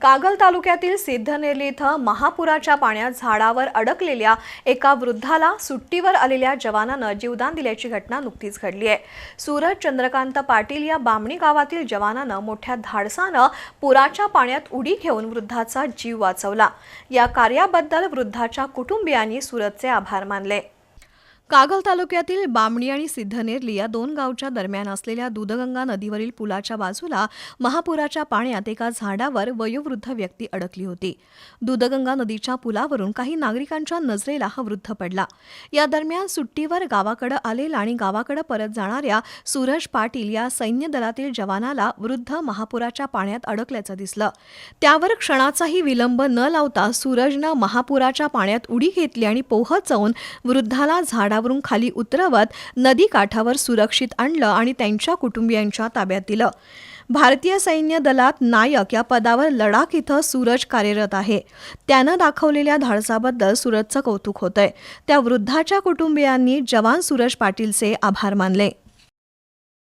कागल तालुक्यातील सिद्धनेरली इथं महापुराच्या पाण्यात झाडावर अडकलेल्या एका वृद्धाला सुट्टीवर आलेल्या जवानानं जीवदान दिल्याची घटना नुकतीच घडली आहे. सूरज चंद्रकांत पाटील या बामणी गावातील जवानानं मोठ्या धाडसानं पुराच्या पाण्यात उडी घेऊन वृद्धाचा जीव वाचवला. या कार्याबद्दल वृद्धाच्या कुटुंबियांनी सूरजचे आभार मानले. कागल तालुक्यातील बामणी आणि सिद्धनेरली या दोन गावच्या दरम्यान असलेल्या दूधगंगा नदीवरील पुलाच्या बाजूला महापुराच्या पाण्यात एका झाडावर वयोवृद्ध व्यक्ती अडकली होती. दूधगंगा नदीच्या पुलावरून काही नागरिकांच्या नजरेला हा वृद्ध पडला. या दरम्यान सुट्टीवर गावाकडे आलेला आणि गावाकडे परत जाणाऱ्या सूरज पाटील या सैन्य दलातील जवानाला वृद्ध महापुराच्या पाण्यात अडकल्याचं दिसलं. त्यावर क्षणाचाही विलंब न लावता सूरजनं महापुराच्या पाण्यात उडी घेतली आणि पोहत जाऊन वृद्धाला झाडावरून खाली उतरवत नदी काठावर सुरक्षित आणलं आणि त्यांच्या कुटुंबियांच्या ताब्यात दिलं. भारतीय सैन्य दलात नायक या पदावर लडाख इथं सूरज कार्यरत आहे. त्यानं दाखवलेल्या धाडसाबद्दल सूरजचं कौतुक होतंय. त्या वृद्धाच्या कुटुंबियांनी जवान सूरज पाटीलचे आभार मानले.